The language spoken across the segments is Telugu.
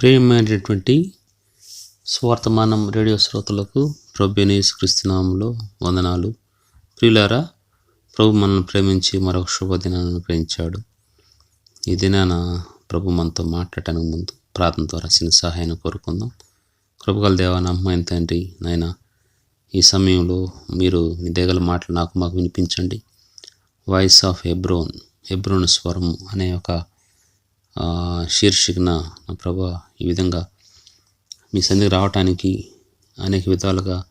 ప్రియమైనటువంటి స్వార్థమానం రేడియో శ్రోతలకు ప్రభునేసు క్రిస్తునామంలో వందనాలు. ప్రియులారా ప్రభు మనల్ని ప్రేమించి మరొక శుభదినాన్ని ప్రేమించాడు ఈ దినాన ప్రభు మనతో మాట్లాడటానికి ముందు ప్రార్థన ద్వారా చిన్న సహాయాన్ని కోరుకుందాం. కృపగల దేవా నమ్మమైన తండ్రి నాయన ఈ సమయంలో మీరు మీ దగ్గర మాటలు నాకు మాకు వినిపించండి. వాయిస్ ఆఫ్ హెబ్రోన్ హెబ్రోన్ స్వరం అనే ఒక శీర్షికన నా ప్రభా ఈ విధంగా మీ సన్నిధికి రావటానికి అనేక విధాలుగా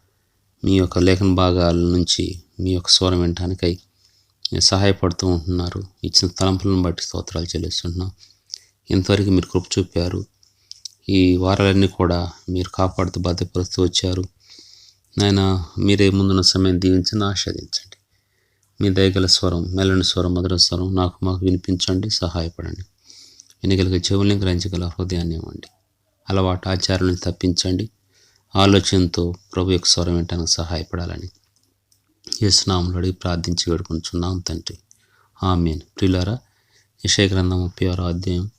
మీ యొక్క లేఖన భాగాల నుంచి మీ యొక్క స్వరం వినటానికై సహాయపడుతూ ఉంటున్నారు. ఇచ్చిన తలంపులను బట్టి స్తోత్రాలు చెల్లిస్తుంటున్నాం ఇంతవరకు మీరు కృప చూపారు. ఈ వారాలన్నీ కూడా మీరు కాపాడుతూ బాధ్యపరుస్తూ వచ్చారు. నాయన మీరే ముందున్న సమయం దీవించని ఆస్వాదించండి మీ దయగల స్వరం మెల్లని స్వరం మధుర స్వరం నాకు మాకు వినిపించండి సహాయపడండి. ఎన్నికలకు చెవుల్ని గ్రహించగల హృదయాన్ని ఇవ్వండి. అలవాటు ఆచారాలను తప్పించండి. ఆలోచనతో ప్రభు యొక్క స్వరం వింటానికి సహాయపడాలని యేసునామంలో అడిగి ప్రార్థించి వేడుకుంటున్నాం తండ్రి. ఆమెన్. ప్రియులారా యశయ గ్రంథం ముప్పై ఆరో అధ్యాయం.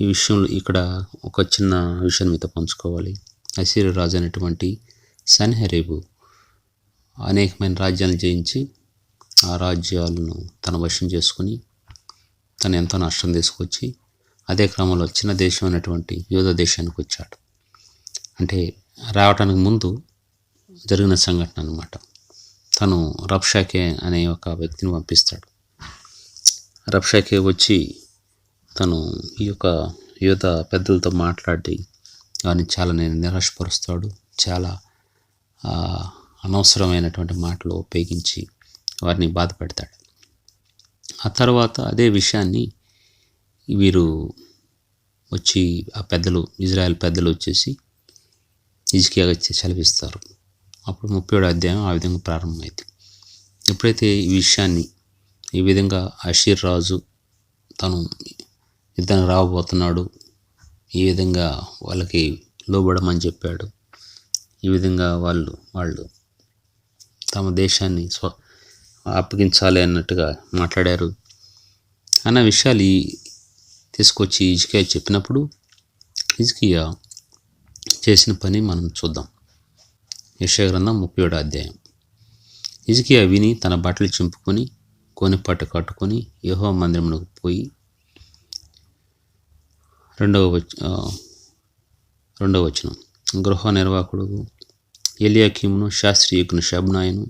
ఈ విషయంలో ఇక్కడ ఒక చిన్న విషయం మీతో పంచుకోవాలి. అసీరు రాజు అనేటువంటి సన్హరేబు అనేకమైన రాజ్యాలను జయించి ఆ రాజ్యాలను తన వశం చేసుకుని తను ఎంతో నష్టం తీసుకొచ్చి అదే క్రమంలో చిన్న దేశం అయినటువంటి యోధ దేశానికి వచ్చాడు. అంటే రావటానికి ముందు జరిగిన సంఘటన అనమాట తను రబ్షాకే అనే ఒక వ్యక్తిని పంపిస్తాడు. రబ్షాకే వచ్చి తను ఈ యొక్క యువత పెద్దలతో మాట్లాడి వారిని చాలా నేను నిరాశపరుస్తాడు. చాలా అనవసరమైనటువంటి మాటలు ఉపయోగించి వారిని బాధపెడతాడు ఆ తర్వాత అదే విషయాన్ని వీరు వచ్చి ఆ పెద్దలు ఇజ్రాయెల్ పెద్దలు వచ్చేసి ఇజ్కియాగా చదివిస్తారు. అప్పుడు ముప్పై ఏడు అధ్యాయం ఆ విధంగా ప్రారంభమైంది. ఎప్పుడైతే ఈ విషయాన్ని ఈ విధంగా అషీర్ రాజు తను ఇతను రాబోతున్నాడు ఈ విధంగా వాళ్ళకి లోబడమని చెప్పాడు ఈ విధంగా వాళ్ళు వాళ్ళు తమ దేశాన్ని స్వ అప్పగించాలి అన్నట్టుగా మాట్లాడారు. అన్న విషయాలు ఈ తీసుకొచ్చి ఇజ్కియా చెప్పినప్పుడు ఇజ్కియా చేసిన పని మనం చూద్దాం. యశగ్రంథం గ్రంథం ముప్పై ఏడో అధ్యాయం. ఇజ్కియా విని తన బట్టలు చింపుకొని కోనిపట్టు కట్టుకొని యహో మందిరమునకు పోయి రెండవ రెండవ వచనం. గృహ నిర్వాహకుడు ఎలియాకిమును శాస్త్రీయుకును షబ్నాయను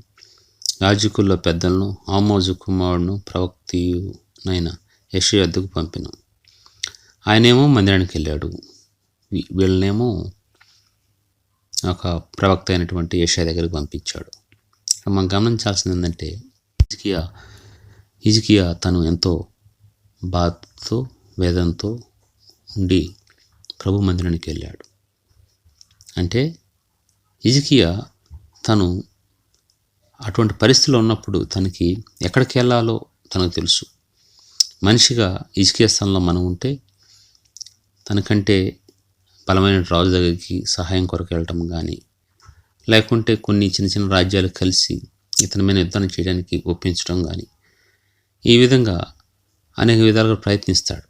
యాజకుల్లో పెద్దలను ఆమోజు కుమారుడును ప్రవక్తియునైన యశ వద్దకు పంపినాం. ఆయనేమో మందిరానికి వెళ్ళాడు. వీళ్ళనేమో ఒక ప్రవక్త అయినటువంటి యషా దగ్గరికి పంపించాడు. మనం గమనించాల్సింది ఏంటంటే హిజికియా హిజికియా తను ఎంతో బాధతో వేదంతో ఉండి ప్రభు మందిరానికి వెళ్ళాడు. అంటే హిజికియా తను అటువంటి పరిస్థితిలో ఉన్నప్పుడు తనకి ఎక్కడికి వెళ్ళాలో తనకు తెలుసు. మనిషిగా ఇజ్కియా స్థానంలో మనం ఉంటే తనకంటే బలమైన రాజు దగ్గరికి సహాయం కొరకు వెళ్ళటం కానీ లేకుంటే కొన్ని చిన్న చిన్న రాజ్యాలు కలిసి ఇతని మీద యుద్ధాన్ని చేయడానికి ఒప్పించడం కానీ ఈ విధంగా అనేక విధాలుగా ప్రయత్నిస్తాడు.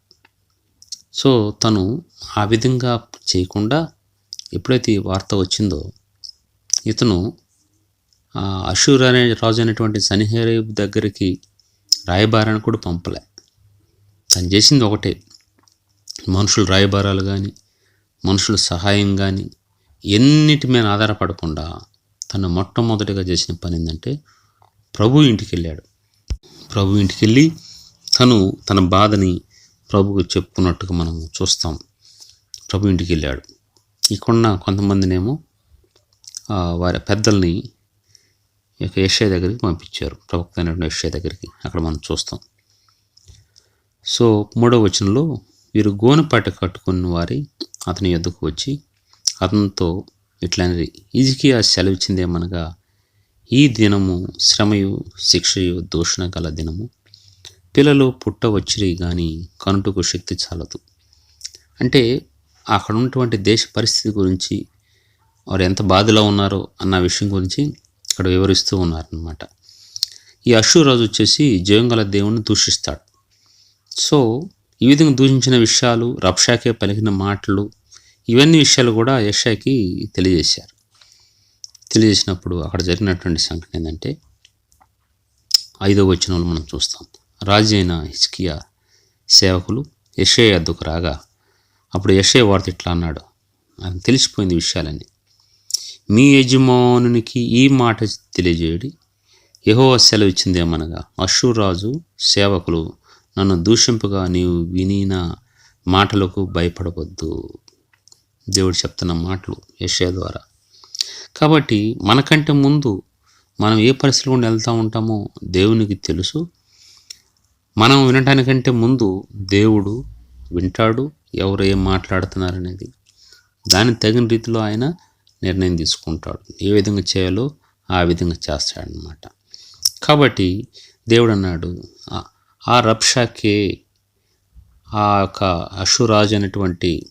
సో తను ఆ విధంగా చేయకుండా ఎప్పుడైతే ఈ వార్త వచ్చిందో ఇతను అశూర్ అషూర్ అనే రాజు అనేటువంటి సనిహేరేబు దగ్గరికి రాయబారాన్ని కూడా పంపలే. తను చేసింది ఒకటే. మనుషులు రాయబారాలు కానీ మనుషుల సహాయం కానీ ఎన్నిటి మీద ఆధారపడకుండా తను మొట్టమొదటిగా చేసిన పని ఏంటంటే ప్రభు ఇంటికి వెళ్ళాడు ప్రభు ఇంటికి వెళ్ళి తను తన బాధని ప్రభుకు చెప్పుకున్నట్టుగా మనం చూస్తాం. ప్రభు ఇంటికి వెళ్ళాడు ఇక్కడున్న కొంతమందినేమో వారి పెద్దల్ని యొక్క యెషయా దగ్గరికి పంపించారు. ప్రవక్త అయినటువంటి దగ్గరికి అక్కడ మనం చూస్తాం. సో మూడవ వచనంలో వీరు గోనపాట కట్టుకున్న వారి అతని యొద్దకు వచ్చి అతనితో ఇట్లనేది ఈజికియా సెలవిచ్చిందేమనగా ఈ దినము శ్రమయు శిక్షయు దూషణ గల దినము. పిల్లలు పుట్టవచ్చిరి కానీ కనుటకు శక్తి చాలదు. అంటే అక్కడ ఉన్నటువంటి దేశ పరిస్థితి గురించి వారు ఎంత బాధలో ఉన్నారో అన్న విషయం గురించి ఇక్కడ వివరిస్తూ ఉన్నారనమాట ఈ అశ్వరాజు వచ్చేసి జయంగల దేవుణ్ణి దూషిస్తాడు. సో ఈ విధంగా దూషించిన విషయాలు రప్షాకే పలికిన మాటలు ఇవన్నీ విషయాలు కూడా యషాకి తెలియజేశారు. తెలియజేసినప్పుడు అక్కడ జరిగినటువంటి సంఘటన ఏంటంటే ఐదో వచనంలో మనం చూస్తాం. రాజు అయిన హిచ్కియా సేవకులు యషే అద్దకు రాగా అప్పుడు యషే వార్త ఇట్లా అన్నాడు. ఆయన తెలిసిపోయింది విషయాలన్నీ. మీ యజమానునికి ఈ మాట తెలియజేయడి. యహో సెలవు ఇచ్చిందేమనగా అశ్వరాజు సేవకులు నన్ను దూషింపుగా నీవు వినిన మాటలకు భయపడవద్దు. దేవుడు చెప్తున్న మాటలు యషయ ద్వారా. కాబట్టి మనకంటే ముందు మనం ఏ పరిస్థితులు గుండా వెళ్తూ ఉంటామో దేవునికి తెలుసు. మనం వినటానికంటే ముందు దేవుడు వింటాడు ఎవరు ఏం మాట్లాడుతున్నారనేది. దానికి తగిన రీతిలో ఆయన నిర్ణయం తీసుకుంటాడు. ఏ విధంగా చేయాలో ఆ విధంగా చేస్తాడనమాట కాబట్టి దేవుడు అన్నాడు "ఆ- రబ్షాకే ఆ యొక్క అషురాజు అనేటువంటి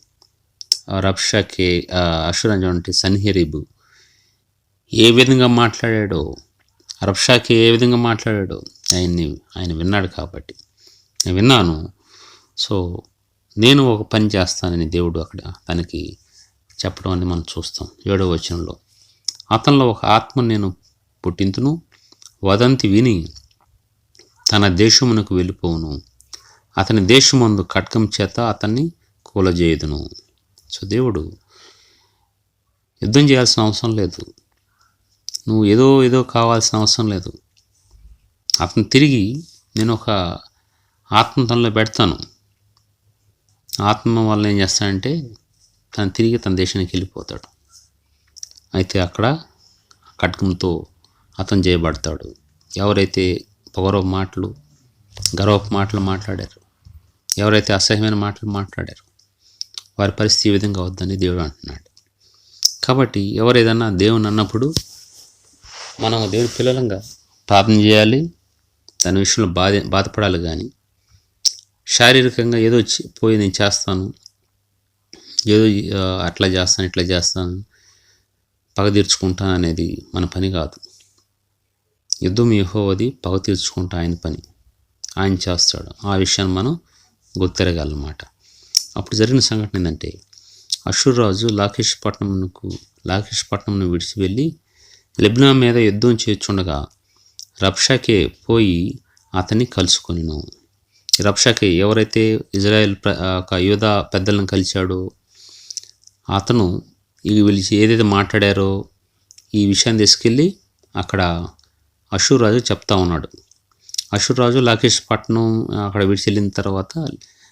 రబ్షాకే రప్షాకే ఆ అషురాజు అనేటువంటి సన్హెరీబు ఏ విధంగా మాట్లాడాడో రబ్షాకే ఏ విధంగా మాట్లాడాడో ఆయన్ని ఆయన విన్నాడు కాబట్టి. నేను విన్నాను. సో నేను ఒక పని చేస్తానని దేవుడు అక్కడ తనకి చెప్పడం అని మనం చూస్తాం ఏడో వచనంలో. అతనిలో ఒక ఆత్మ నేను పుట్టింతును వదంతి విని తన దేశమునకు వెళ్ళిపోవును. అతని దేశమందు ఖడ్గం చేత అతన్ని కూలజేయుదును. సో దేవుడు యుద్ధం చేయాల్సిన అవసరం లేదు. నువ్వు ఏదో ఏదో కావాల్సిన అవసరం లేదు. అతను తిరిగి నేను ఒక ఆత్మ తనలో పెడతాను. ఆత్మ వల్ల ఏం చేస్తానంటే తను తిరిగి తన దేశానికి వెళ్ళిపోతాడు. అయితే అక్కడ ఖడ్గంతో అతను చేయబడతాడు. ఎవరైతే పొగరవ మాటలు గర్వపు మాటలు మాట్లాడారు. ఎవరైతే అసహ్యమైన మాటలు మాట్లాడారు వారి పరిస్థితి ఈ విధంగా వద్దని దేవుడు అంటున్నాడు. కాబట్టి ఎవరు ఏదన్నా దేవుని అన్నప్పుడు మనం దేవుని పిల్లలంగా ప్రార్థన చేయాలి దాని విషయంలో బాధ బాధపడాలి కానీ శారీరకంగా ఏదో చి- పోయి నేను చేస్తాను ఏదో అట్లా చేస్తాను ఇట్లా చేస్తాను పగ తీర్చుకుంటాను అనేది మన పని కాదు. యుద్ధం యహోవది పగ తీర్చుకుంటా ఆయన పని. ఆయన చేస్తాడు. ఆ విషయాన్ని మనం గుర్తెరగాలన్నమాట. అప్పుడు జరిగిన సంఘటన ఏంటంటే అషుర్రాజు లాకేష్ పట్టణంకు లాకేష్ పట్టణంను విడిచి వెళ్ళి లెబ్నా మీద యుద్ధం చేర్చుండగా రబ్షాకే పోయి అతన్ని కలుసుకొనిను. రబ్షాకే ఎవరైతే ఇజ్రాయెల్ ఒక ఆ యోధ పెద్దలను కలిశాడో అతను వీళ్ళు ఏదైతే మాట్లాడారో ఈ విషయాన్ని తీసుకెళ్ళి అక్కడ అశురాజు రాజు చెప్తా ఉన్నాడు. అశురాజు రాజు లాకేష్ పట్నం అక్కడ విడిచి వెళ్ళిన తర్వాత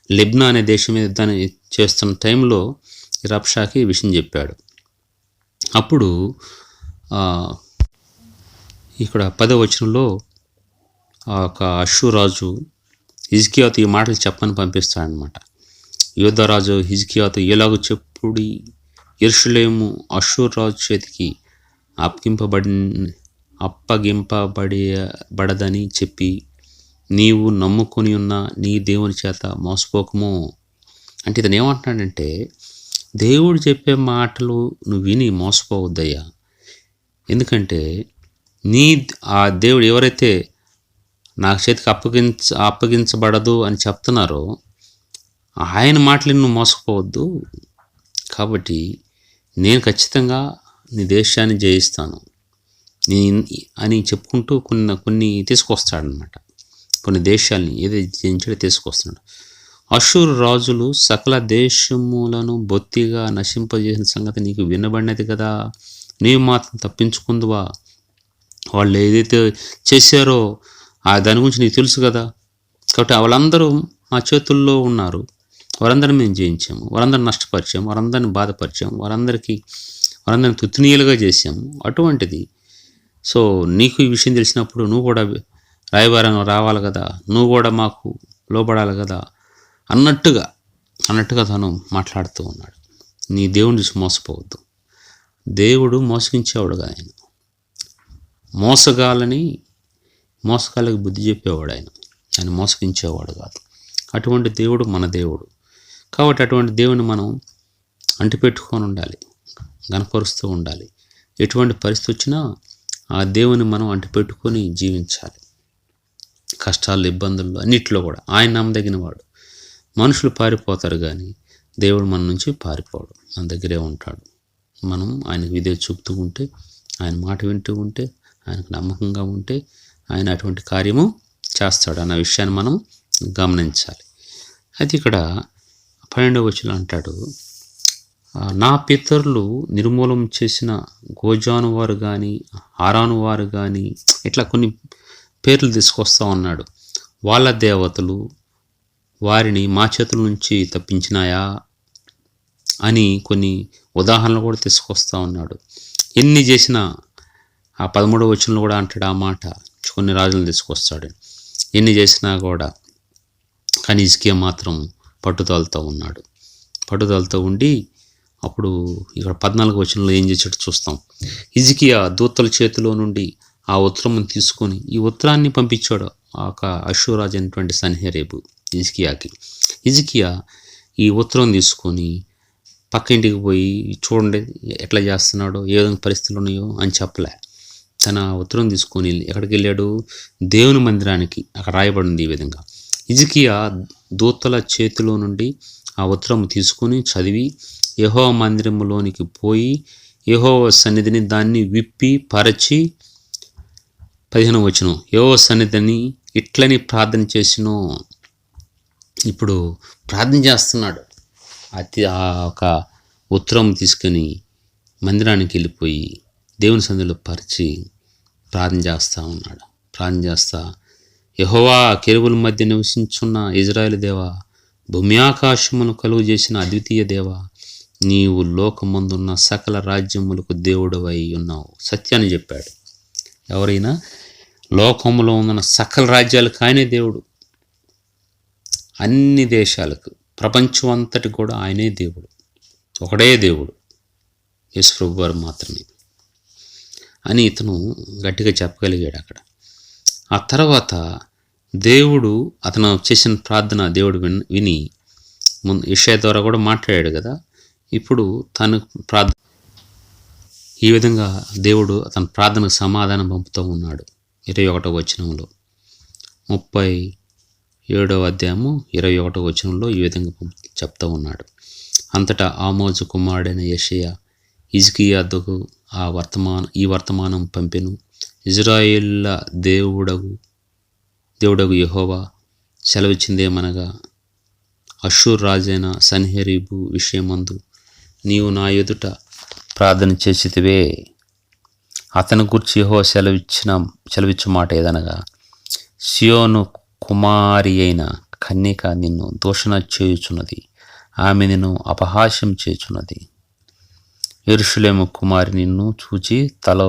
లెబ్నా అనే దేశం మీద యుద్ధాన్ని చేస్తున్న టైంలో ఈ రబ్షాకి ఈ విషయం చెప్పాడు. అప్పుడు ఇక్కడ పదవచనంలో వచనంలో ఆ యొక్క అషూరాజు హిజ్కియాతో ఈ మాటలు చెప్పని పంపిస్తాడనమాట యోధరాజు హిజ్కియాతో ఎలాగో చెప్పుడి ఇర్షులేము అషూర్ రాజు చేతికి అప్పగింపబడి అప్పగింపబడి బడదని చెప్పి నీవు నమ్ముకొని ఉన్న నీ దేవుని చేత మోసపోకము. అంటే ఇతను ఏమంటున్నాడంటే దేవుడు చెప్పే మాటలు నువ్వు విని మోసపోవద్దయ్యా. ఎందుకంటే నీ ఆ దేవుడు ఎవరైతే నాకు చేతికి అప్పగించ అప్పగించబడదు అని చెప్తున్నారో ఆయన మాటలు నువ్వు మోసపోవద్దు. కాబట్టి నేను ఖచ్చితంగా నీ దేశాన్ని జయిస్తాను. అని చెప్పుకుంటూ కొన్ని కొన్ని తీసుకొస్తాడనమాట కొన్ని దేశాలని ఏదైతే జయించాడో తీసుకొస్తున్నాడు. అషూర్ రాజులు సకల దేశములను బొత్తిగా నశింపజేసిన సంగతి నీకు వినబడినది కదా? నీవు మాత్రం తప్పించుకుందువా? వాళ్ళు ఏదైతే చేశారో ఆ దాని గురించి నీకు తెలుసు కదా? కాబట్టి వాళ్ళందరూ మా చేతుల్లో ఉన్నారు. వారందరిని మేము జయించాము. వారందరిని నష్టపరిచాము. వారందరిని బాధపరిచాము. వారందరికీ వారందరిని తుత్తునీయులుగా చేశాము. అటువంటిది సో నీకు ఈ విషయం తెలిసినప్పుడు నువ్వు కూడా రాయబారం రావాలి కదా నువ్వు కూడా మాకు లోబడాలి కదా అన్నట్టుగా అన్నట్టుగా తను మాట్లాడుతూ ఉన్నాడు. నీ దేవుని చూసి మోసపోవద్దు. దేవుడు మోసగించేవాడు కదా ఆయన. మోసగాలని మోసగాళ్ళకి బుద్ధి చెప్పేవాడు ఆయన. ఆయన మోసగించేవాడు కాదు. అటువంటి దేవుడు మన దేవుడు. కాబట్టి అటువంటి దేవుని మనం అంటిపెట్టుకొని ఉండాలి గనపరుస్తూ ఉండాలి. ఎటువంటి పరిస్థితి వచ్చినా ఆ దేవుని మనం అంటిపెట్టుకొని జీవించాలి. కష్టాలు ఇబ్బందుల్లో అన్నిట్లో కూడా. ఆయన నమ్మదగిన వాడు. మనుషులు పారిపోతారు కానీ దేవుడు మన నుంచి పారిపోడు. మన దగ్గరే ఉంటాడు. మనం ఆయనకు విధే చూపుతూ ఉంటే ఆయన మాట వింటూ ఉంటే ఆయనకు నమ్మకంగా ఉంటే ఆయన అటువంటి కార్యము చేస్తాడు అన్న విషయాన్ని మనం గమనించాలి. అయితే ఇక్కడ పన్నెండవ వచ్చిన అంటాడు నా పితరులు నిర్మూలం చేసిన గోజాను వారు కానీ ఆరాను వారు కానీ ఇట్లా కొన్ని పేర్లు తీసుకొస్తా ఉన్నాడు. వాళ్ళ దేవతలు వారిని మా చేతుల నుంచి తప్పించినాయా అని కొన్ని ఉదాహరణలు కూడా తీసుకొస్తా ఉన్నాడు. ఎన్ని చేసినా ఆ పదమూడవ వచనంలో కూడా అంటాడు ఆ మాట కొన్ని రాజులను తీసుకొస్తాడు. ఎన్ని చేసినా కూడా కానీ ఇసుకే మాత్రం పట్టుదలతో ఉన్నాడు. పట్టుదలతో ఉండి అప్పుడు ఇక్కడ పద్నాలుగు వచనంలో ఏం చేసాడు చూస్తాం. ఇజికియా దూతల చేతిలో నుండి ఆ ఉత్తరం తీసుకొని ఈ ఉత్తరాన్ని పంపించాడు ఆ యొక్క అశ్వరాజు అయినటువంటి సన్హెరేబు ఇజికియాకి ఇజికియా ఈ ఉత్తరం తీసుకొని పక్క ఇంటికి పోయి చూడండి ఎట్లా చేస్తున్నాడో ఏ విధంగా పరిస్థితులు ఉన్నాయో అని చెప్పలే. తన ఉత్తరం తీసుకొని ఎక్కడికి వెళ్ళాడు? దేవుని మందిరానికి. అక్కడ రాయబడింది ఈ విధంగా. ఇజికియా దూతల చేతిలో నుండి ఆ ఉత్తరం తీసుకొని చదివి యహో మందిరములోనికి పోయి యహో సన్నిధిని దాన్ని విప్పి పరచి పదిహేను వచ్చును యహో సన్నిధిని ఇట్లని ప్రార్థన చేసిన. ఇప్పుడు ప్రార్థన చేస్తున్నాడు. అతి ఆ ఒక ఉత్తరం తీసుకొని మందిరానికి వెళ్ళిపోయి దేవుని సందులో పరిచి ప్రార్థన చేస్తూ ఉన్నాడు. ప్రార్థన చేస్తా యహోవా కెరువుల మధ్య నివసించున్న ఇజ్రాయెల్ దేవా భూమి ఆకాశమును కలుగు చేసిన అద్వితీయ దేవా నీవు లోకమందున్న సకల రాజ్యములకు దేవుడవై ఉన్నావు. సత్యాన్ని చెప్పాడు. ఎవరైనా లోకంలో ఉన్న సకల రాజ్యాలకు ఆయనే దేవుడు. అన్ని దేశాలకు ప్రపంచం అంతటి కూడా ఆయనే దేవుడు. ఒకడే దేవుడు. యేసు ప్రభు వారు మాత్రమే. అని ఇతను గట్టిగా చెప్పగలిగాడు అక్కడ. ఆ తర్వాత దేవుడు అతను చేసిన ప్రార్థన దేవుడు విని విని ముందు ఇషయ ద్వారా కూడా మాట్లాడాడు కదా. ఇప్పుడు తను ప్రార్థ ఈ విధంగా దేవుడు తన ప్రార్థనకు సమాధానం పంపుతూ ఉన్నాడు. ఇరవై ఒకటో వచనంలో. ముప్పై ఏడవ అధ్యాయము ఇరవై ఒకటో వచనంలో ఈ విధంగా చెప్తూ ఉన్నాడు. అంతటా ఆమోజు కుమారుడైన యషయ ఇజ్కియాదుకు ఆ వర్తమాన ఈ వర్తమానం పంపెను. ఇజ్రాయిల్ల దేవుడగు దేవుడగు యహోవా సెలవిచ్చిందేమనగా అషూర్ రాజైన సన్హెరీబు విషయమందు నీవు నా ఎదుట ప్రార్థన చేసితివే. అతని గురించి యహో సెలవిచ్చిన సెలవిచ్చు మాట ఏదనగా సియోను కుమారి అయిన కన్యక నిన్ను దూషణ చేయుచున్నది. ఆమె నిన్ను అపహాస్యం చేయుచున్నది. ఎరుషులేము కుమారి నిన్ను చూచి తల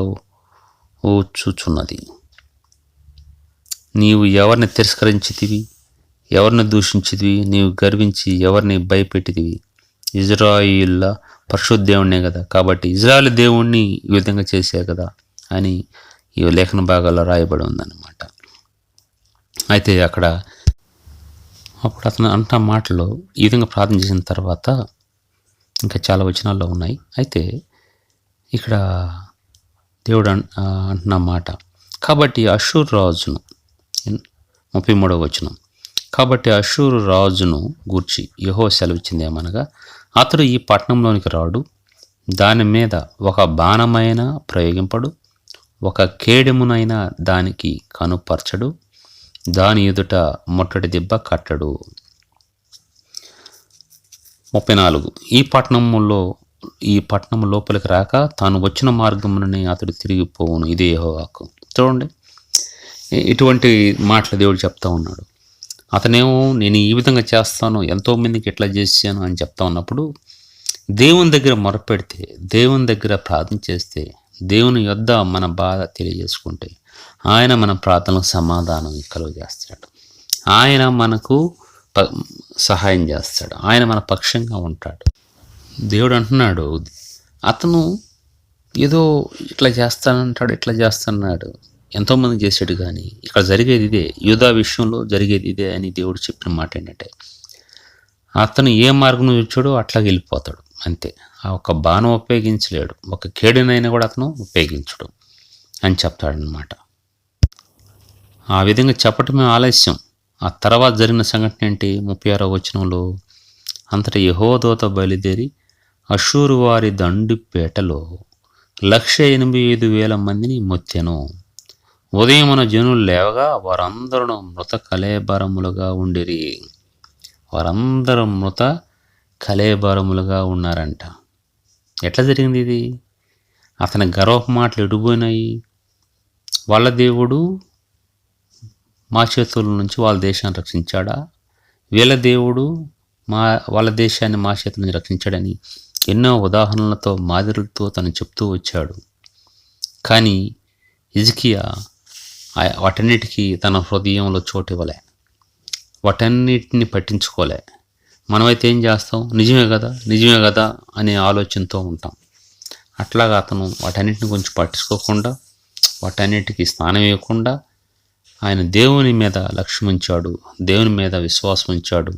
ఊచుచున్నది నీవు ఎవరిని తిరస్కరించితివి? ఎవరిని దూషించితివి? నీవు గర్వించి ఎవరిని భయపెట్టిదివి ఇజ్రాయిల్ల పరిశుద్ధ దేవుణ్ణే కదా. కాబట్టి ఇజ్రాయల్ దేవుణ్ణి ఈ విధంగా చేసే కదా అని ఈ లేఖన భాగాల్లో రాయబడి ఉందన్నమాట. అయితే అక్కడ అప్పుడు అతను అంట మాటలో ఈ విధంగా ప్రార్థన చేసిన తర్వాత ఇంకా చాలా వచనాల్లో ఉన్నాయి. అయితే ఇక్కడ దేవుడు అంటున్న మాట కాబట్టి అషూర్ రాజును ముప్పై మూడవ వచనం కాబట్టి అషూరు రాజును గూర్చి యహో సెలవిచ్చింది ఏమనగా అతడు ఈ పట్టణంలోనికి రాడు. దాని మీద ఒక బాణమైన ప్రయోగింపడు. ఒక కేడెమునైనా దానికి కనుపరచడు. దాని ఎదుట ముట్టడి దిబ్బ కట్టడు. ముప్పై నాలుగు. ఈ పట్టణములో ఈ పట్టణం లోపలికి రాక తాను వచ్చిన మార్గముననే అతడు తిరిగిపోవును ఇదే హోవాకు చూడండి. ఇటువంటి మాటలు దేవుడు చెప్తా ఉన్నాడు. అతనేమో నేను ఈ విధంగా చేస్తాను ఎంతోమందికి ఎట్లా ఇట్లా చేశాను అని చెప్తా ఉన్నప్పుడు దేవుని దగ్గర మొరపెడితే దేవుని దగ్గర ప్రార్థన చేస్తే దేవుని యొద్ద మన బాధ తెలియజేసుకుంటే ఆయన మన ప్రార్థనకు సమాధానం కలుగు చేస్తాడు. ఆయన మనకు సహాయం చేస్తాడు. ఆయన మన పక్షంగా ఉంటాడు. దేవుడు అంటున్నాడు అతను ఏదో ఇట్లా చేస్తానంటాడు ఇట్లా చేస్తున్నాడు. ఎంతోమంది చేశాడు కానీ ఇక్కడ జరిగేది ఇదే. యూదా విషయంలో జరిగేది ఇదే అని దేవుడు చెప్పిన మాట ఏంటంటే అతను ఏ మార్గం చూచాడో అట్లా వెళ్ళిపోతాడు. అంతే. ఆ ఒక బాణం ఉపయోగించలేడు. ఒక కేడునైనా కూడా అతను ఉపయోగించడు అని చెప్తాడనమాట ఆ విధంగా చెప్పటమే ఆలస్యం. ఆ తర్వాత జరిగిన సంఘటన ఏంటి? ముప్పై ఆరో వచనంలో అంతటి యహోదోత బయలుదేరి అషూరు వారి దండిపేటలో లక్ష ఎనభై ఐదు వేల మందిని మొత్తెను ఉదయమున జనులు లేవగా వారందరూ మృత కలేబరములుగా ఉండిరి. వారందరూ మృత కలేబరములుగా ఉన్నారంట. ఎట్లా జరిగింది ఇది? అతని గర్వపు మాటలు ఎడిపోయినాయి వాళ్ళ దేవుడు మా చేతుల నుంచి వాళ్ళ దేశాన్ని రక్షించాడా? వీళ్ళ దేవుడు మా వాళ్ళ దేశాన్ని మా చేతుల నుంచి రక్షించాడని ఎన్నో ఉదాహరణలతో మాదిరులతో తను చెప్తూ వచ్చాడు. కానీ ఇజకియా వాటన్నిటికీ తన హృదయంలో చోటు ఇవ్వలే. వాటన్నిటిని పట్టించుకోలే. మనమైతే ఏం చేస్తాం? నిజమే కదా? నిజమే కదా? అనే ఆలోచనతో ఉంటాం. అట్లాగా అతను వాటన్నిటిని కొంచెం పట్టించుకోకుండా వాటన్నిటికీ స్థానం ఇవ్వకుండా ఆయన దేవుని మీద లక్ష్యం ఉంచాడు. దేవుని మీద విశ్వాసం ఉంచాడు.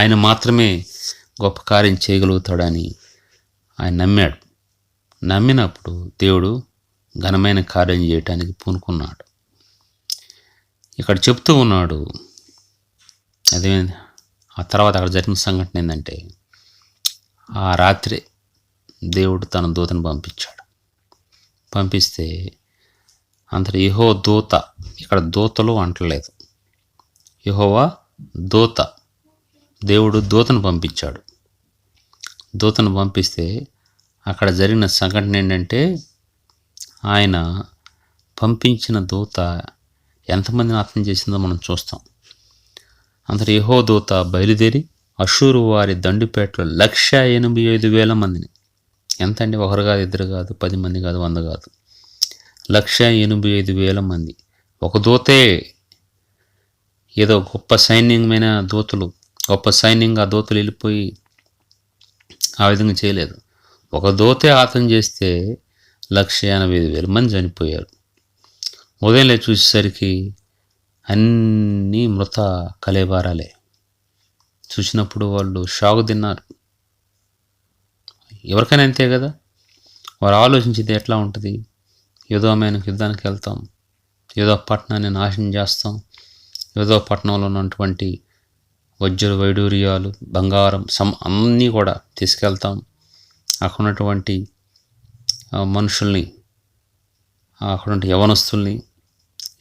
ఆయన మాత్రమే గొప్ప కార్యం చేయగలుగుతాడని ఆయన నమ్మాడు. నమ్మినప్పుడు దేవుడు ఘనమైన కార్యం చేయటానికి పూనుకున్నాడు. ఇక్కడ చెప్తూ ఉన్నాడు అదే ఆ తర్వాత అక్కడ జరిగిన సంఘటన ఏంటంటే ఆ రాత్రి దేవుడు తన దూతను పంపించాడు. పంపిస్తే అంతటి యహో దూత ఇక్కడ దూతలు అంటలేదు. యహోవా దూత దేవుడు దూతను పంపించాడు. దూతను పంపిస్తే అక్కడ జరిగిన సంఘటన ఏంటంటే ఆయన పంపించిన దూత ఎంతమందిని అర్థం చేసిందో మనం చూస్తాం. అంతటి యహో దూత బయలుదేరి అషూరు వారి దండుపేటలో లక్ష ఎనభై ఐదు వేల మందిని. ఎంత అండి? ఒకరు కాదు ఇద్దరు కాదు పది మంది కాదు వంద కాదు. లక్ష ఎనభై ఐదు వేల మంది. ఒక దూతే. ఏదో గొప్ప సైన్యమైన దూతలు. గొప్ప సైన్యంగా ఆ దూతలు వెళ్ళిపోయి ఆ విధంగా చేయలేదు. ఒక దూతే ఆతం చేస్తే లక్ష ఎనభై ఐదు వేల మంది చనిపోయారు. ఉదయం లేచి చూసేసరికి అన్నీ మృత కలేబారాలే చూసినప్పుడు వాళ్ళు షాక్ తిన్నారు. ఎవరికైనా అంతే కదా? వారు ఆలోచించేది ఎట్లా ఉంటుంది? ఏదో మేము యుద్ధానికి వెళ్తాం. ఏదో పట్టణాన్ని నాశనం చేస్తాం. ఏదో పట్టణంలో ఉన్నటువంటి వజ్ర వైడూర్యాలు బంగారం సమ్ అన్నీ కూడా తీసుకెళ్తాం. అక్కడ ఉన్నటువంటి మనుషుల్ని అక్కడ ఉన్న యవనస్తుల్ని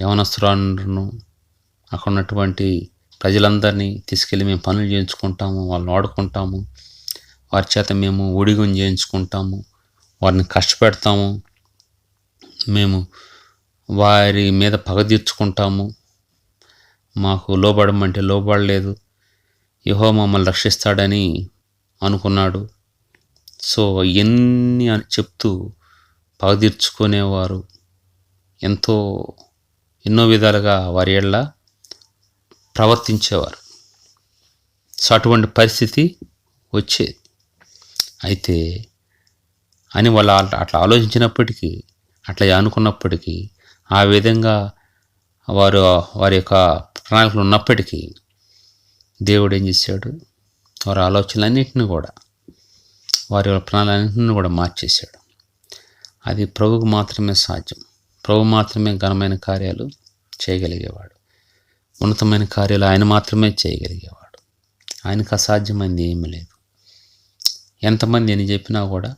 యవనస్తురాను అక్కడ ఉన్నటువంటి ప్రజలందరినీ తీసుకెళ్ళి మేము పనులు చేయించుకుంటాము వాళ్ళని వాడుకుంటాము వారి చేత మేము ఒడిగుని చేయించుకుంటాము వారిని కష్టపెడతాము మేము వారి మీద పగ తీర్చుకుంటాము. మాకు లోబడమంటే లోబడలేదు. యహో మమ్మల్ని రక్షిస్తాడని అనుకున్నాడు. సో ఎన్ని అని చెప్తూ పగ తీర్చుకునేవారు ఎంతో ఎన్నో విధాలుగా వారి ఏళ్ళ ప్రవర్తించేవారు. సో అటువంటి పరిస్థితి వచ్చేది. అయితే అని వాళ్ళు అట్లా అట్లా ఆలోచించినప్పటికీ అట్లా అనుకున్నప్పటికీ ఆ విధంగా వారు వారి యొక్క ప్రణాళికలు ఉన్నప్పటికీ దేవుడు ఏం చేశాడు? వారి ఆలోచనలన్నింటినీ కూడా వారి ప్రణాళికలన్నింటినీ కూడా మార్చేశాడు. అది ప్రభువుకు మాత్రమే సాధ్యం. ప్రభు మాత్రమే ఘనమైన కార్యాలు చేయగలిగేవాడు. ఉన్నతమైన కార్యాలు ఆయన మాత్రమే చేయగలిగేవాడు. ఆయనకు అసాధ్యమైంది ఏమీ లేదు. ఎంతమంది అని చెప్పినా కూడా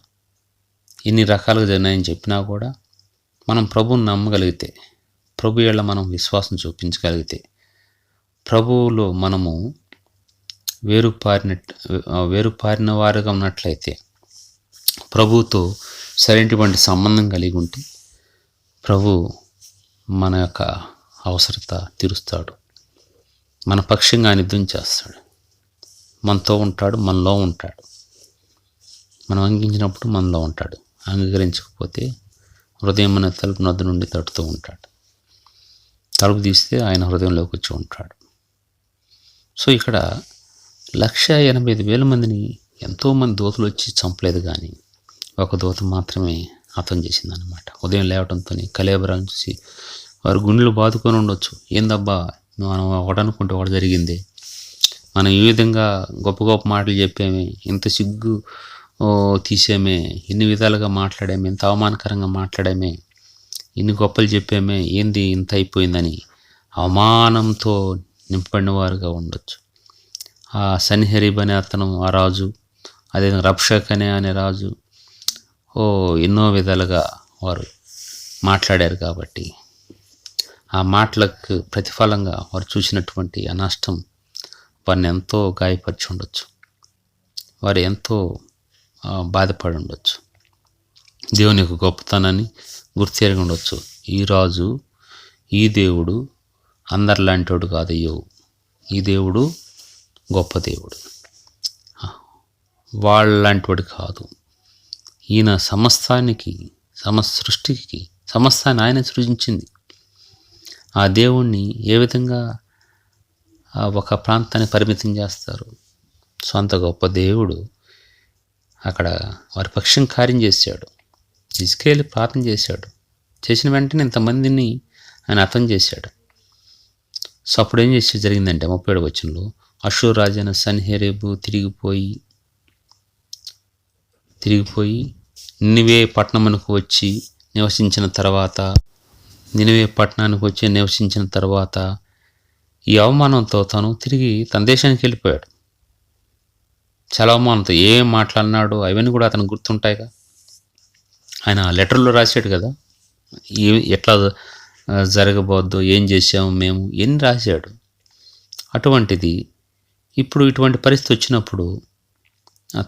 ఎన్ని రకాలుగా జరిగినాయని చెప్పినా కూడా మనం ప్రభువుని నమ్మగలిగితే ప్రభు ఏళ్ళ మనం విశ్వాసం చూపించగలిగితే ప్రభువులో మనము వేరు పారిన వేరు పారిన వారుగా ఉన్నట్లయితే ప్రభువుతో సరైనటువంటి సంబంధం కలిగి ఉంటే ప్రభు మన యొక్క అవసరత తీరుస్తాడు. మన పక్షంగా ఆయన చేస్తాడు. మనతో ఉంటాడు మనలో ఉంటాడు. మనం అంగించినప్పుడు మనలో ఉంటాడు. అంగీకరించకపోతే హృదయం మన తలుపు నద్దు నుండి తడుతూ ఉంటాడు. తలుపు తీస్తే ఆయన హృదయంలోకి వచ్చి ఉంటాడు. సో ఇక్కడ లక్ష ఎనభై ఐదు వేల మందిని ఎంతోమంది దోతులు వచ్చి చంపలేదు కానీ ఒక దూత మాత్రమే అర్థం చేసిందనమాట ఉదయం లేవటంతో కలేబరాన్ని చూసి వారు గుండెలు బాదుకొని ఉండొచ్చు. ఏందబ్బా? మనం ఒకటనుకుంటే ఒకటి జరిగింది. మనం ఈ విధంగా గొప్ప గొప్ప మాటలు చెప్పామే. ఇంత సిగ్గు తీసేమే. ఇన్ని విధాలుగా మాట్లాడామే. ఇంత అవమానకరంగా మాట్లాడామే. ఇన్ని గొప్పలు చెప్పామే. ఏంది ఇంత అయిపోయిందని. అవమానంతో నింపడిన వారుగా ఉండొచ్చు. ఆ సన్హరీబ్ అనే అతను ఆ రాజు అదేవిధంగా రబ్షక్ అనే అనే రాజు ఎన్నో విధాలుగా వారు మాట్లాడారు కాబట్టి ఆ మాటలకు ప్రతిఫలంగా వారు చూసినటువంటి అనాష్టం వారిని ఎంతో గాయపరిచి ఉండొచ్చు. వారు ఎంతో బాధపడి ఉండొచ్చు. దేవుని యొక్క గొప్పతనాన్ని గుర్తెరిగి ఉండొచ్చు. ఈ రాజు ఈ దేవుడు అందరిలాంటివాడు కాదయ్యో ఈ దేవుడు గొప్ప దేవుడు. వాళ్ళలాంటివాడు కాదు. ఈయన సమస్తానికి సమస్త సృష్టికి సమస్తాన్ని ఆయన సృజించింది. ఆ దేవుణ్ణి ఏ విధంగా ఆ ఒక ప్రాంతాన్ని పరిమితం చేస్తారు? సొంత గొప్ప దేవుడు అక్కడ వారి పక్షం కార్యం చేశాడు. ఇసుకేలు ప్రార్థన చేశాడు. చేసిన వెంటనే ఇంతమందిని ఆయన అర్థం చేశాడు. సో అప్పుడు ఏం చేసి జరిగిందంటే ముప్పై ఏడు వచనంలో అషూర్ రాజైన సన్హెరేబు తిరిగిపోయి తిరిగిపోయి నినివే పట్టణమునకు వచ్చి నివసించిన తర్వాత నినివే పట్టణానికి వచ్చి నివసించిన తర్వాత ఈ అవమానంతో తను తిరిగి తన దేశానికి వెళ్ళిపోయాడు. చాలా అవమానంతో ఏం మాట్లాడినాడో అవన్నీ కూడా అతనికి గుర్తుంటాయిగా. ఆయన లెటర్లో రాశాడు కదా ఏ ఎట్లా జరగబోద్దు జరగబోద్దో ఏం చేసాము మేము ఎన్ని రాశాడు. అటువంటిది ఇప్పుడు ఇటువంటి పరిస్థితి వచ్చినప్పుడు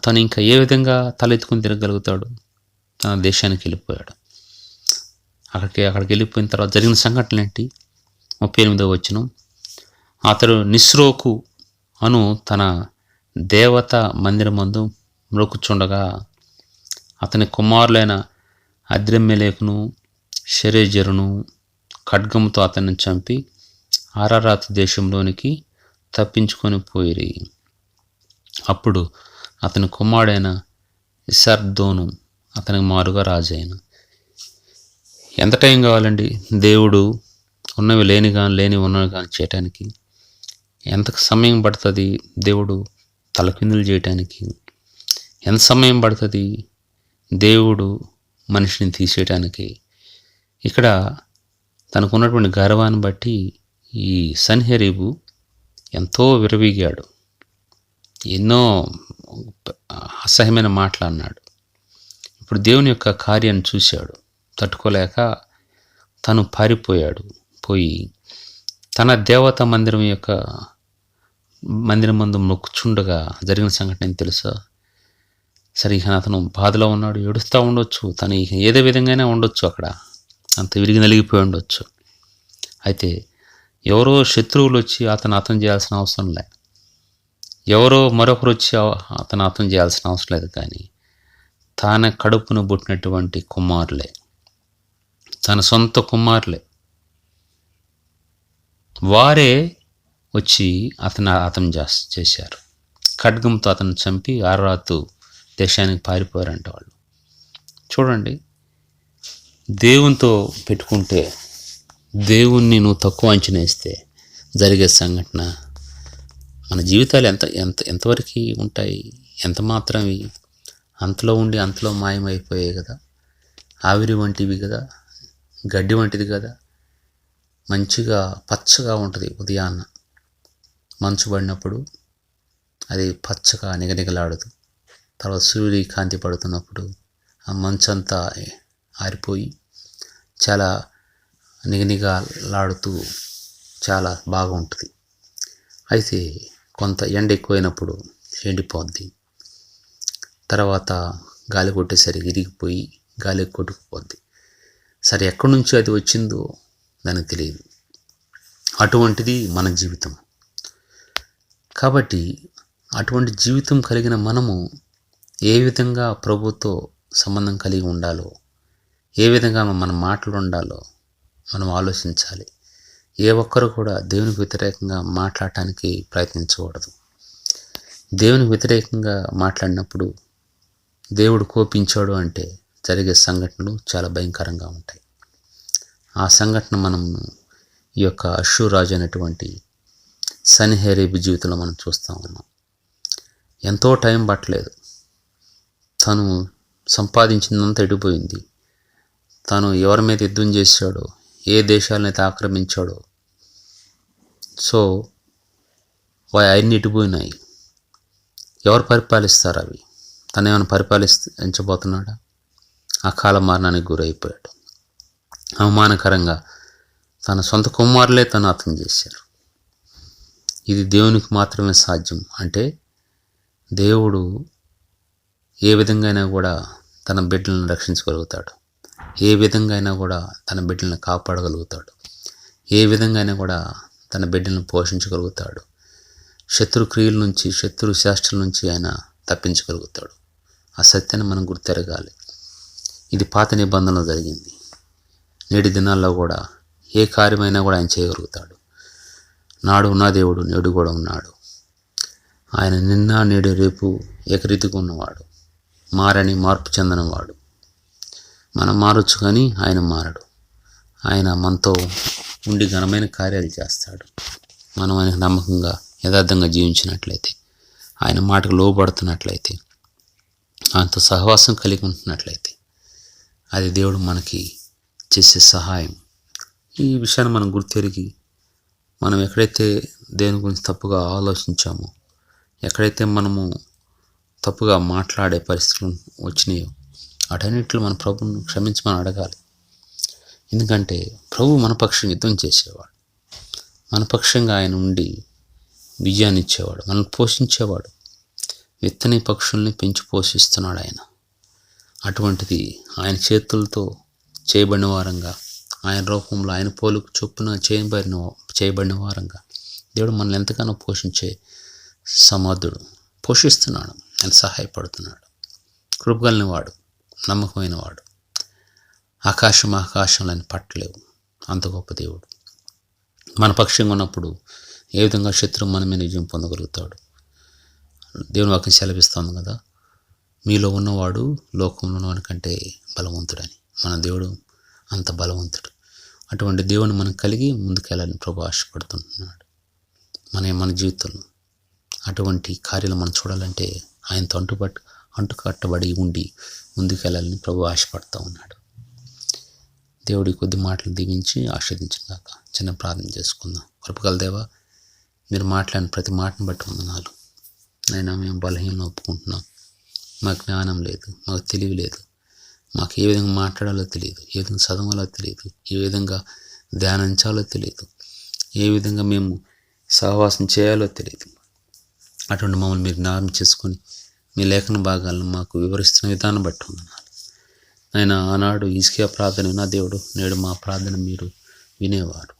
తను ఇంకా ఏ విధంగా తలెత్తుకుని తిరగలుగుతాడు తన దేశానికి వెళ్ళిపోయాడు. అక్కడికి అక్కడికి వెళ్ళిపోయిన తర్వాత జరిగిన సంఘటనలు ఏంటి? ముప్పై ఎనిమిదో వచ్చిన అతడు నిస్రోకు అను తన దేవత మందిరమందు మ్రొక్కుచుండగా అతని కుమారులైన అద్రెమ్మెలేకును షెరేజరును ఖడ్గముతో అతన్ని చంపి ఆరారాత్ దేశంలోనికి తప్పించుకొని పోయిరి. అప్పుడు అతని కుమారుడైన ఇసర్దోను అతనికి మారుగా రాజైన. ఎంత టైం కావాలండి? దేవుడు ఉన్నవి లేని కానీ లేని ఉన్నవి కానీ చేయటానికి. ఎంత సమయం పడుతుంది దేవుడు తలకిందులు చేయటానికి? ఎంత సమయం పడుతుంది దేవుడు మనిషిని తీసేయటానికి? ఇక్కడ తనకున్నటువంటి గర్వాన్ని బట్టి ఈ సన్హెరీబు ఎంతో విరవీగాడు ఎన్నో అసహ్యమైన మాటలు అన్నాడు. ఇప్పుడు దేవుని యొక్క కార్యాన్ని చూశాడు. తట్టుకోలేక తను పారిపోయాడు. పోయి తన దేవత మందిరం యొక్క మందిరం ముందు మొక్కుచుండగా జరిగిన సంఘటన ఏం తెలుసా? సరే ఇక అతను బాధలో ఉన్నాడు ఏడుస్తూ ఉండొచ్చు. తను ఏదే విధంగానే ఉండొచ్చు అక్కడ. అంత విరిగి నలిగిపోయి ఉండొచ్చు. అయితే ఎవరో శత్రువులు వచ్చి అతను అర్థం చేయాల్సిన అవసరం లే. ఎవరో మరొకరు వచ్చి అతను అర్థం చేయాల్సిన అవసరం లేదు కానీ తన కడుపును పుట్టినటువంటి కుమారులే. తన సొంత కుమారులే. వారే వచ్చి అతను అతను చేశారు. ఖడ్గంతో అతను చంపి ఆరాతు దేశానికి పారిపోయారంట వాళ్ళు. చూడండి దేవునితో పెట్టుకుంటే దేవుణ్ణి నువ్వు తక్కువ అంచనేస్తే జరిగే సంఘటన మన జీవితాలు ఎంత ఎంత ఎంతవరకు ఉంటాయి? ఎంత మాత్రం అంతలో ఉండి అంతలో మాయమైపోయాయి కదా. ఆవిరి వంటివి కదా. గడ్డి వంటిది కదా. మంచిగా పచ్చగా ఉంటుంది ఉదయాన్న. మంచు పడినప్పుడు అది పచ్చగా నిగనిగలాడదు. తర్వాత సూర్యుడి కాంతి పడుతున్నప్పుడు ఆ మంచంతా ఆరిపోయి చాలా నిగనిగలాడుతూ చాలా బాగుంటుంది. అయితే కొంత ఎండ ఎక్కువైనప్పుడు ఎండిపోద్ది. తర్వాత గాలి కొట్టేసరికి ఇరిగిపోయి గాలి కొట్టుకుపోద్ది సరే ఎక్కడి నుంచి అది వచ్చిందో దానికి తెలియదు. అటువంటిది మన జీవితం. కాబట్టి అటువంటి జీవితం కలిగిన మనము ఏ విధంగా ప్రభుతో సంబంధం కలిగి ఉండాలో ఏ విధంగా మన మాటలు ఉండాలో మనం ఆలోచించాలి. ఏ ఒక్కరు కూడా దేవునికి వ్యతిరేకంగా మాట్లాడటానికి ప్రయత్నించకూడదు. దేవునికి వ్యతిరేకంగా మాట్లాడినప్పుడు దేవుడు కోపించాడు అంటే జరిగే సంఘటనలు చాలా భయంకరంగా ఉంటాయి. ఆ సంఘటన మనం ఈ యొక్క అశ్వరాజు అనేటువంటి సన్హెరేబి జీవితంలో మనం చూస్తూ ఉన్నాం. ఎంతో టైం పట్టలేదు. తను సంపాదించిందంతా ఎడిపోయింది. తను ఎవరి మీద యుద్ధం చేశాడో ఏ దేశాలనైతే ఆక్రమించాడో సో అవి అన్ని ఇటుపోయినాయి ఎవరు పరిపాలిస్తారు అవి? తను ఏమైనా పరిపాలించబోతున్నాడా? ఆ కాల మరణానికి గురైపోయాడు. అవమానకరంగా తన సొంత కుమారులే తను అర్థం చేశారు. ఇది దేవునికి మాత్రమే సాధ్యం. అంటే దేవుడు ఏ విధంగా అయినా కూడా తన బిడ్డలను రక్షించగలుగుతాడు. ఏ విధంగా అయినా కూడా తన బిడ్డలను కాపాడగలుగుతాడు. ఏ విధంగా అయినా కూడా తన బిడ్డలను పోషించగలుగుతాడు. శత్రు క్రియల నుంచి శత్రు శాస్త్రం నుంచి ఆయన తప్పించగలుగుతాడు. ఆ సత్యాన్ని మనం గుర్తెరగాలి. ఇది పాత నిబంధనలో జరిగింది. నేటి దినాల్లో కూడా ఏ కార్యమైనా కూడా ఆయన చేయగలుగుతాడు. నాడు ఉన్న దేవుడు నేడు కూడా ఉన్నాడు. ఆయన నిన్న నేడు రేపు ఏకరీతిగా ఉన్నవాడు. మారని మార్పు చెందనవాడు. మనం మారొచ్చు కానీ ఆయన మారడు. ఆయన మనతో ఉండి ఘనమైన కార్యాలు చేస్తాడు. మనం ఆయనకు నమ్మకంగా యథార్థంగా జీవించినట్లయితే ఆయన మాటకు లోబడుతున్నట్లయితే ఆయనతో సహవాసం కలిగి ఉంటున్నట్లయితే అది దేవుడు మనకి చేసే సహాయం. ఈ విషయాన్ని మనం గుర్తెరిగి మనం ఎక్కడైతే దేని గురించి తప్పుగా ఆలోచించామో ఎక్కడైతే మనము తప్పుగా మాట్లాడే పరిస్థితులు వచ్చినాయో అటన్నిటిలో మన ప్రభువును క్షమించమని అడగాలి. ఎందుకంటే ప్రభు మనపక్షం యుద్ధం చేసేవాడు. మన పక్షంగా ఆయన ఉండి విజయాన్ని ఇచ్చేవాడు మనల్ని పోషించేవాడు. విత్తని పక్షుల్ని పెంచి పోషిస్తున్నాడు ఆయన. అటువంటిది ఆయన చేతులతో చేయబడిన వారంగా ఆయన రూపంలో ఆయన పోలుకు చొప్పున చేయబడిన చేయబడిన వారంగా దేవుడు మనల్ని ఎంతగానో పోషించే సమర్థుడు పోషిస్తున్నాడు. ఆయన సహాయపడుతున్నాడు. కృపగలిగిన వాడు నమ్మకమైన వాడు. ఆకాశం ఆకాశంలో పట్టలేవు. అంత గొప్ప దేవుడు. మన పక్షంగా ఉన్నప్పుడు ఏ విధంగా శత్రువు మన మీద విజయం పొందగలుగుతాడు? దేవుని వాక్యం సెలవిస్తుంది కదా. మీలో ఉన్నవాడు లోకంలో ఉన్నవాడి కంటే బలవంతుడని. మన దేవుడు అంత బలవంతుడు. అటువంటి దేవుని మనం కలిగి ముందుకెళ్ళాలని ప్రభు ఆశపడుతున్నాడు మన మన జీవితంలో అటువంటి కార్యాలు మనం చూడాలంటే ఆయనతో అంటుపట్టు అంటుకట్టబడి ఉండి ముందుకెళ్ళాలని ప్రభు ఆశపడుతూ ఉన్నాడు. దేవుడి కొద్ది మాటలు దీవించి ఆస్వాదించినాక చిన్న ప్రార్థన చేసుకుందాం. కృపగల దేవా మీరు మాట్లాడిన ప్రతి మాటను బట్టి వందనాలు. నైనా మేము బలహీనం ఒప్పుకుంటున్నాం. మాకు జ్ఞానం లేదు మాకు తెలివి లేదు. మాకు ఏ విధంగా మాట్లాడాలో తెలియదు ఏ విధంగా చదవాలో తెలియదు ఏ విధంగా ధ్యానించాలో తెలియదు ఏ విధంగా మేము సహవాసం చేయాలో తెలియదు. అటువంటి మమ్మల్ని మీరు జ్ఞాపకం చేసుకొని మీ లేఖన భాగాలను మాకు వివరిస్తున్న విధానం బట్టి ఉన్నాను ఆయన ఆనాడు ఇసుకే ప్రార్థన నా దేవుడు నేడు మా ప్రార్థన మీరు వినేవారు.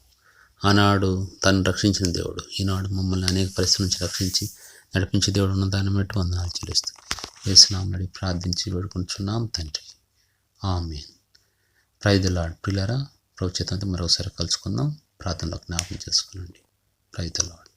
ఆనాడు తను రక్షించిన దేవుడు ఈనాడు మమ్మల్ని అనేక పరిస్థితుల నుంచి రక్షించి నడిపించే దేవుడు ఉన్న దాన్ని బట్టి వందనాలు చెల్లిస్తూ వేసినాం ప్రార్థించి వేడుకుంటున్నాం తండ్రి. ఆమె ప్రైదలాడ్ పిల్లరా ప్రభుత్వంతో మరోసారి కలుసుకుందాం. ప్రార్థనలో జ్ఞాపకం చేసుకునండి. ప్రైదలాడ్